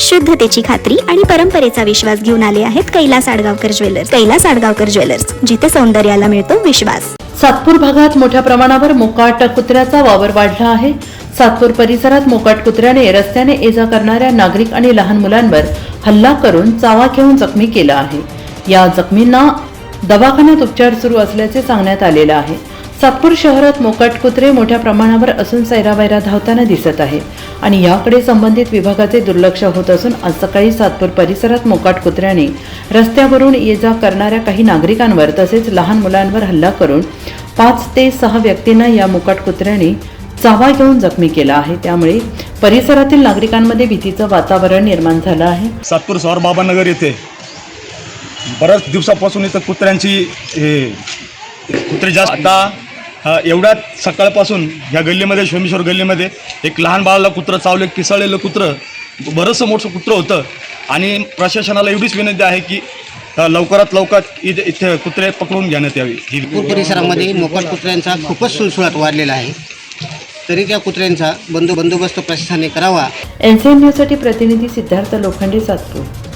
शुद्धतेची खात्री आणि परंपरेचा विश्वास घेऊन आले आहेत कैलास आडगावकर ज्वेलर्स. कैलास आडगावकर ज्वेलर्स जिथे सौंदर्याला मिळतो विश्वास. सातपूर भागात मोठ्या प्रमाणावर मोकाट कुत्र्याचा वावर वाढला आहे. सातपूर परिसरात मोकाट कुत्र्याने रस्त्याने ये जा करणाऱ्या नागरिक आणि लहान मुलांवर हल्ला करून चावा घेऊन जखमी केला आहे. या जखमींना दवाखान्यात उपचार सुरू असल्याचे सांगण्यात आलेलं आहे. सातपूर शहरात मोकाट कुत्रे मोठ्या प्रमाणावर असून सैरावैरा धावताना दिसत आहे. आणि याकडे संबंधित विभागाचे दुर्लक्ष होत असून आज सकाळी सातपूर परिसरात मोकाट कुत्र्याने रस्त्यावरून ये जा करणाऱ्या काही नागरिकांवर तसेच लहान मुलांवर हल्ला करून पाच ते सहा व्यक्तींना या मोकाट कुत्र्याने चावा घेऊन जखमी केला आहे. त्यामुळे परिसरातील नागरिकांमध्ये भीतीचं वातावरण निर्माण झालं आहे. सातपूर शहर बाबानगर येथे बऱ्याच दिवसापासून इथं कुत्र्यांची कुत्रे जास्त एवढ्याच सकाळपासून ह्या गल्लीमध्ये सोमेश्वर गल्लीमध्ये एक लहान बाळाला कुत्रं चावलं किसळलेलं कुत्रं बरंचसं मोठं कुत्रं होतं. आणि प्रशासनाला एवढीच विनंती आहे की लवकरात लवकर इथे इथे कुत्रे पकडून घेण्यात यावी. ही नागपूर परिसरामध्ये मोकाट कुत्र्यांचा खूपच सुळसुळाट वाढलेला आहे. तरी त्या कुत्र्यांचा बंदो बंदोबस्त प्रशासनाने करावा. एनसीएन न्यूजसाठी प्रतिनिधी सिद्धार्थ लोखंडे सातपूर.